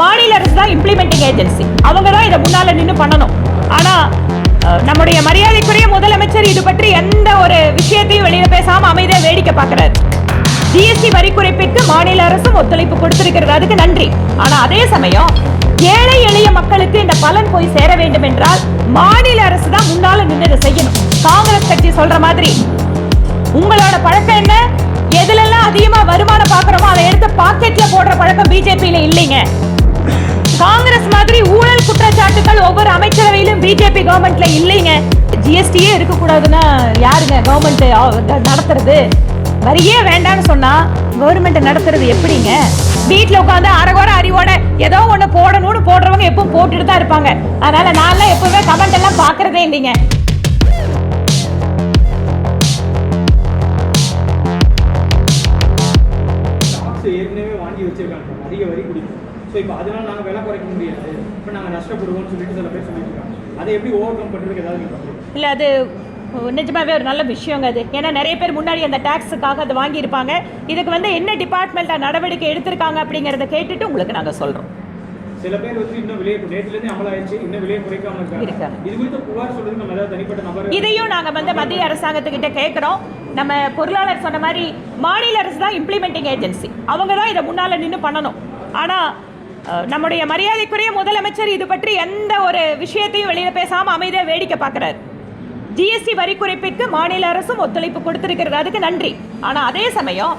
மாநில அரசு தான் இம்ப்ளிமெண்டிங் ஏஜென்சி அவங்க தான் இதை முன்னால நின்று பண்ணணும். ஆனால் நம்முடைய மரியாதைக்குரிய முதலமைச்சர் இது பற்றி எந்த ஒரு விஷயத்தையும் வெளியில் பேசாமல் அமைதியாக வேடிக்கை பார்க்கறாரு. ஜிஎஸ்டி வரி குறைப்பிற்கு மாநில அரசும் ஒத்துழைப்பு கொடுத்திருக்கிறது. அதுக்கு நன்றி. ஆனால் அதே சமயம் ஏழை எளிய மக்களுக்கு இந்த பலன் போய் சேர வேண்டும் என்றால் மாநில அரசு தான் முன்னால நின்று இதை செய்யணும். காங்கிரஸ் கட்சி சொல்ற மாதிரி உங்களோட பழக்கம் என்ன? எதுலெல்லாம் அதிகமா வருமானம் பாக்குறோமோ அதை எடுத்து பாக்கெட்ல போடுற பழக்கம் பிஜேபியில இல்லைங்க. காங்கிரஸ் மாதிரி ஊழல் குற்றச்சாட்டுகள் ஒவ்வொரு அமைச்சரவையிலும் பிஜேபி கவர்மெண்ட்ல இல்லைங்க. ஜிஎஸ்டியே இருக்கக்கூடாதுன்னா யாருங்க கவர்மெண்ட் நடத்துறது? வரியே வேண்டாம்னு சொன்னா கவர்மெண்ட் நடத்துறது எப்படிங்க? வீட்டில் உட்காந்து அரகுற அறிவோட ஏதோ ஒண்ணு போடணும்னு போடுறவங்க எப்பவும் போட்டுட்டு தான் இருப்பாங்க. அதனால நான்லாம் எப்பவுமே கமெண்ட் எல்லாம் பாக்குறதே இல்லைங்க. ஏற்கனவே வாங்கி வச்சிருக்காங்க. அதிக வரி குடிக்கும் ஸோ இப்போ அதனால நாங்கள் விலை குறைக்க முடியாது. இப்போ நாங்கள் நஷ்டப்படுவோம்னு சொல்லிட்டு சில பேர் சொல்லிட்டு இருக்காங்க. அதை எப்படி ஓவர் கம் பண்ணுறதுக்கு ஏதாவது நீங்கள் இல்ல அது நிஜமாவே ஒரு நல்ல விஷயங்க அது. ஏன்னா நிறைய பேர் முன்னாடி அந்த டாக்ஸுக்காக அதை வாங்கியிருப்பாங்க. இதுக்கு வந்து என்ன டிபார்ட்மெண்ட் நடவடிக்கை எடுத்திருக்காங்க அப்படிங்கறத கேட்டுட்டு உங்களுக்கு நாங்க சொல்றோம். சில பேர் வந்து இன்னும் விலையை நேற்றுலேருந்து அமலாயிடுச்சு. இன்னும் விலையை குறைக்காம இருக்காங்க. இது குறித்து புகார் சொல்றதுக்கு நம்ம ஏதாவது தனிப்பட்ட நபர் இதையும் நாங்க வந்து மத்திய அரசாங்கத்துக்கிட்ட கேட்கிறோம். நம்ம பொருளாளர் சொன்ன மாதிரி மாநில அரசு தான் இம்ப்ளிமெண்டிங் ஏஜென்சி அவங்க தான் இதை முன்னால நின்று பண்ணணும். ஆனா அஹ், நம்முடைய மரியாதைக்குரிய முதலமைச்சர் இது பற்றி எந்த ஒரு விஷயத்தையும் வெளியில் பேசாமல் அமைதியாக வேடிக்கை பார்க்கறாரு. ஜிஎஸ்டி வரி குறைப்பிற்கு மாநில அரசும் ஒத்துழைப்பு கொடுத்திருக்கிறது. அதுக்கு நன்றி. ஆனால் அதே சமயம்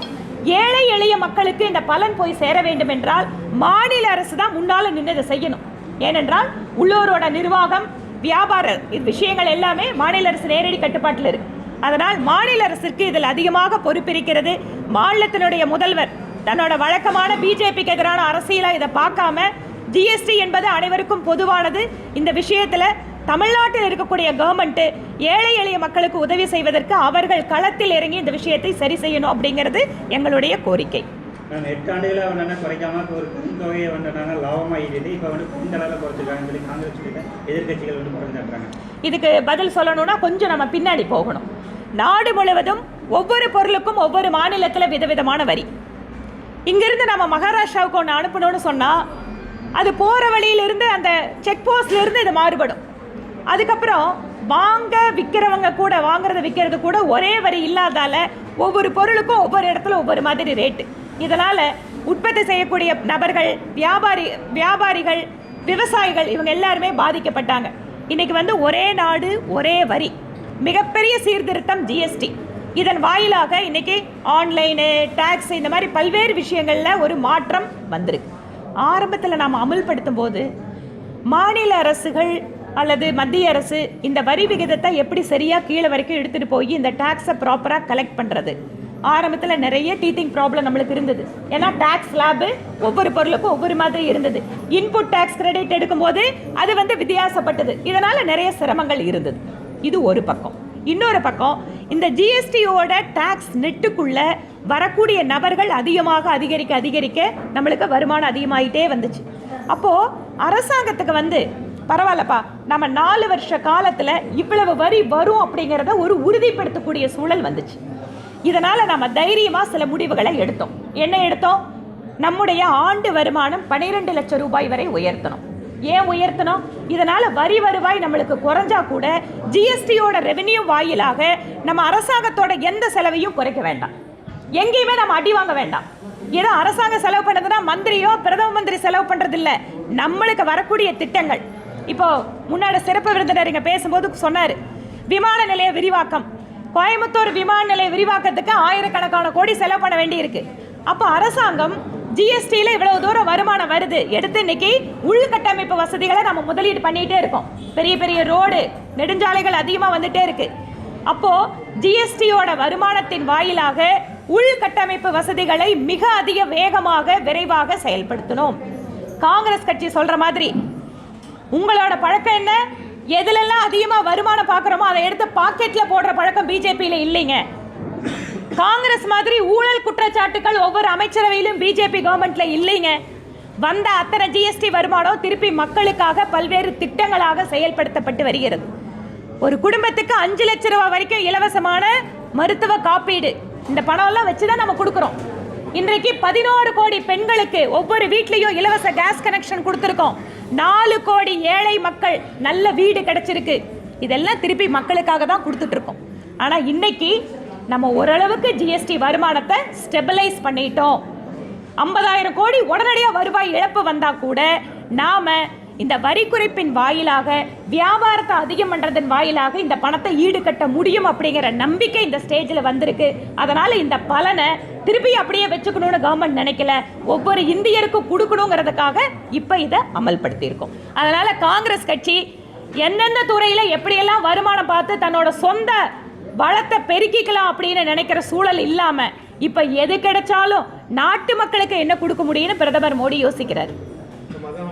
ஏழை எளிய மக்களுக்கு இந்த பலன் போய் சேர வேண்டும் என்றால் மாநில அரசு தான் முன்னால் நின்று இதை செய்யணும். ஏனென்றால் உள்ளூரோட நிர்வாகம் வியாபார இது விஷயங்கள் எல்லாமே மாநில அரசு நேரடி கட்டுப்பாட்டில் இருக்கு. அதனால் மாநில அரசிற்கு இதில் அதிகமாக பொறுப்பிருக்கிறது மாநிலத்தினுடைய முதல்வர் தன்னோட வழக்கமான பிஜேபிக்கு எதிரான அரசியலா இதை பார்க்காம ஜிஎஸ்டி என்பது அனைவருக்கும் பொதுவானது. இந்த விஷயத்துல தமிழ்நாட்டில் இருக்கக்கூடிய கவர்மெண்ட் ஏழை எளிய மக்களுக்கு உதவி செய்வதற்கு அவர்கள் களத்தில் இறங்கி இந்த விஷயத்தை சரி செய்யணும் அப்படிங்கிறது எங்களுடைய கோரிக்கை. எட்டாண்டுகளை வந்து குறைக்காம ஒரு தொகையை வந்து லாபமாகிடுது இப்போ வந்து இந்த அளவில் குறைச்சிருக்காங்கன்னு சொல்லி காங்கிரஸ் சொல்லிட்டு எதிர்க்கட்சிகள் வந்து குறைஞ்சாட்டுறாங்க இதுக்கு பதில் சொல்லணும்னா கொஞ்சம் நம்ம பின்னாடி போகணும். நாடு முழுவதும் ஒவ்வொரு பொருளுக்கும் ஒவ்வொரு மாநிலத்தில் விதவிதமான வரி. இங்கிருந்து நம்ம மகாராஷ்டிராவுக்கு ஒன்று அனுப்பணும்னு சொன்னால் அது போகிற வழியிலிருந்து அந்த செக் போஸ்ட்லேருந்து இது மாறுபடும். அதுக்கப்புறம் வாங்க விற்கிறவங்க கூட வாங்குறத விற்கிறது கூட ஒரே வரி இல்லாதால ஒவ்வொரு பொருளுக்கும் ஒவ்வொரு இடத்துல ஒவ்வொரு மாதிரி ரேட்டு இதனால் உற்பத்தி செய்யக்கூடிய நபர்கள் வியாபாரி வியாபாரிகள் விவசாயிகள் இவங்க எல்லாருமே பாதிக்கப்பட்டாங்க. இன்றைக்கி வந்து ஒரே நாடு ஒரே வரி. மிகப்பெரிய சீர்திருத்தம் ஜிஎஸ்டி இதன் வாயிலாக இன்றைக்கி ஆன்லைனு டேக்ஸ் இந்த மாதிரி பல்வேறு விஷயங்களில் ஒரு மாற்றம் வந்திருக்கு. ஆரம்பத்தில் நாம் அமல்படுத்தும் போது மாநில அரசுகள் அல்லது மத்திய அரசு இந்த வரி விகிதத்தை எப்படி சரியாக கீழே வரைக்கும் எடுத்துகிட்டு போய் இந்த டேக்ஸை ப்ராப்பராக கலெக்ட் பண்ணுறது ஆரம்பத்தில் நிறைய டீத்திங் ப்ராப்ளம் நம்மளுக்கு இருந்தது. ஏன்னா டேக்ஸ் ஸ்லாபு ஒவ்வொரு பொருளுக்கும் ஒவ்வொரு மாதிரி இருந்தது. இன்புட் டேக்ஸ் கிரெடிட் எடுக்கும்போது அது வந்து வித்தியாசப்பட்டது. இதனால் நிறைய சிரமங்கள் இருந்தது. இது ஒரு பக்கம். இன்னொரு பக்கம் இந்த ஜிஎஸ்டியோட டேக்ஸ் நெட்டுக்குள்ள வரக்கூடிய நபர்கள் அதிகமாக அதிகரிக்க அதிகரிக்க நம்மளுக்கு வருமானம் அதிகமாயிட்டே வந்துச்சு. அப்போது அரசாங்கத்துக்கு வந்து பரவாயில்லப்பா நம்ம நாலு வருஷ காலத்தில் இவ்வளவு வரி வரும் அப்படிங்கிறத ஒரு உறுதிப்படுத்தக்கூடிய சூழல் வந்துச்சு. இதனால் நம்ம தைரியமாக சில முடிவுகளை எடுத்தோம். என்ன எடுத்தோம்? நம்முடைய ஆண்டு வருமானம் 12 லட்சம் ரூபாய் வரை உயர்த்தணும். ஏன் உயர்த்தணும்? இதனால் வரி வருவாய் நம்மளுக்கு குறைஞ்சா கூட ஜிஎஸ்டியோட ரெவென்யூ வாயிலாக நம்ம அரசாங்கத்தோட எந்த செலவையும் குறைக்க வேண்டாம். எங்கேயுமே நம்ம அடி வாங்க வேண்டாம். ஏதோ அரசாங்கம் செலவு பண்ணதுன்னா மந்திரியோ பிரதம மந்திரி செலவு பண்ணுறதில்ல நம்மளுக்கு வரக்கூடிய திட்டங்கள். இப்போ முன்னாடி சிறப்பு விருந்தினர் இங்கே பேசும்போது சொன்னார் விமான நிலைய விரிவாக்கம். கோயம்புத்தூர் விமான நிலைய விரிவாக்கத்துக்கு ஆயிரக்கணக்கான கோடி செலவு பண்ண வேண்டியிருக்கு. அப்போ அரசாங்கம் ஜிஎஸ்டியில் இவ்வளவு தூரம் வருமானம் வருது. எடுத்து இன்னைக்கு உள்கட்டமைப்பு வசதிகளை நம்ம முதலீடு பண்ணிகிட்டே இருக்கோம். பெரிய பெரிய ரோடு நெடுஞ்சாலைகள் அதிகமாக வந்துட்டே இருக்கு. அப்போ ஜிஎஸ்டியோட வருமானத்தின் வாயிலாக உள்கட்டமைப்பு வசதிகளை மிக அதிக வேகமாக விரைவாக செயல்படுத்தணும். காங்கிரஸ் கட்சி சொல்ற மாதிரி உங்களோட பழக்கம் என்ன? எதுலெல்லாம் அதிகமாக வருமானம் பார்க்குறோமோ அதை எடுத்து பாக்கெட்டில் போடுற பழக்கம் பிஜேபியில் இல்லைங்க. காங்கிரஸ் மாதிரி ஊழல் குற்றச்சாட்டுகள் ஒவ்வொரு அமைச்சரவையிலும் பிஜேபி கவர்மெண்ட்ல இல்லைங்க. வந்த அத்தனை ஜிஎஸ்டி வருமானம் திருப்பி மக்களுக்காக பல்வேறு திட்டங்களாக செயல்படுத்தப்பட்டு வருகிறது. ஒரு குடும்பத்துக்கு அஞ்சு லட்ச ரூபாய் வரைக்கும் இலவசமான மருத்துவ காப்பீடு. இந்த பணம்லாம் வச்சு தான் நம்ம கொடுக்குறோம். இன்றைக்கு பதினோரு கோடி பெண்களுக்கு ஒவ்வொரு வீட்லேயும் இலவச கேஸ் கனெக்ஷன் கொடுத்துருக்கோம். நாலு கோடி ஏழை மக்கள் நல்ல வீடு கிடைச்சிருக்கு. இதெல்லாம் திருப்பி மக்களுக்காக தான் கொடுத்துட்ருக்கோம் ஆனால் இன்னைக்கு நம்ம ஓரளவுக்கு ஜிஎஸ்டி வருமானத்தை ஸ்டெபிலைஸ் பண்ணிட்டோம். ஐம்பதாயிரம் கோடி உடனடியாக வருவாய் இழப்பு வந்தால் கூட நாம் இந்த வரி குறைப்பின் வாயிலாக வியாபாரத்தை அதிகம் பண்ணுறதன் வாயிலாக இந்த பணத்தை ஈடுகட்ட முடியும் அப்படிங்கிற நம்பிக்கை இந்த ஸ்டேஜில் வந்திருக்கு. அதனால் இந்த பலனை திருப்பி அப்படியே வச்சுக்கணும்னு கவர்மெண்ட் நினைக்கல. ஒவ்வொரு இந்தியருக்கும் கொடுக்கணுங்கிறதுக்காக இப்போ இதை அமல்படுத்தியிருக்கோம். அதனால் காங்கிரஸ் கட்சி எந்தெந்த துறையில் எப்படியெல்லாம் வருமானம் பார்த்து தன்னோட சொந்த வளத்தை பெருக்கிக்கலாம் அப்படின்னு நினைக்கிற சூழல் இல்லாமல் இப்போ எது கிடைச்சாலும் நாட்டு மக்களுக்கு என்ன கொடுக்க முடியும்னு பிரதமர் மோடி யோசிக்கிறார்.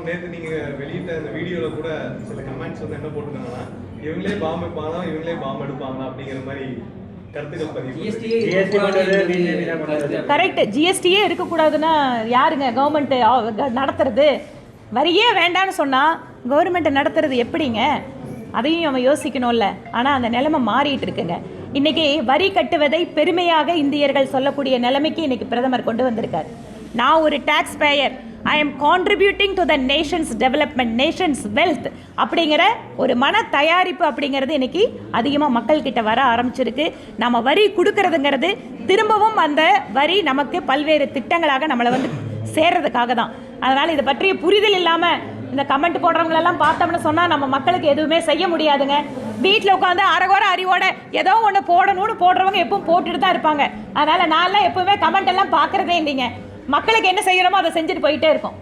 நேற்று நீங்க வெளியிட்ட இந்த வீடியோல கூட சில கமெண்ட்ஸ் வந்து என்ன போட்டிருக்காங்கன்னா இவங்களே பாம்பு வைப்பாங்களா இவங்களே பாம்பு எடுப்பாங்களா? அப்படிங்கிற மாதிரி கருத்துக்கள் பதிவு ஜிஎஸ்டி கொண்டது பிஜேபி தான் கொண்டது கரெக்ட் ஜிஎஸ்டியே இருக்கக்கூடாதுன்னா யாருங்க கவர்மெண்ட்டு நடத்துறது? வரியே வேண்டான்னு சொன்னால் கவர்மெண்ட் நடத்துறது எப்படிங்க? அதையும் நம்ம யோசிக்கணும்ல. ஆனால் அந்த நிலைமை மாறிட்டு இருக்குங்க. இன்னைக்கு வரி கட்டுவதை பெருமையாக இந்தியர்கள் சொல்லக்கூடிய நிலைமைக்கு இன்னைக்கு பிரதமர் கொண்டு வந்திருக்கார். நான் ஒரு tax payer I am contributing to the nation's development nation's wealth அப்படிங்கிற ஒரு மன தயாரிப்பு அப்படிங்கிறது இன்னைக்கு அதிகமாக மக்கள்கிட்ட வர ஆரம்பிச்சிருக்கு. நம்ம வரி கொடுக்கறதுங்கிறது திரும்பவும் அந்த வரி நமக்கு பல்வேறு திட்டங்களாக நம்மளை வந்து சேர்றதுக்காக தான் அதனால் இதை பற்றிய புரிதல் இல்லாமல் இந்த கமெண்ட் போடுறவங்களெல்லாம் பார்த்தோம்னு சொன்னால் நம்ம மக்களுக்கு எதுவுமே செய்ய முடியாதுங்க. வீட்டில் உட்காந்து அரகுற அறிவோட ஏதோ ஒன்று போடணும்னு போடுறவங்க எப்பவும் போட்டுட்டு தான் இருப்பாங்க. அதனால் நான்லாம் எப்பவுமே கமெண்ட் எல்லாம் பார்க்குறதே இல்லைங்க. மக்களுக்கு என்ன செய்கிறோமோ அதை செஞ்சுட்டு போயிட்டே இருக்கோம்.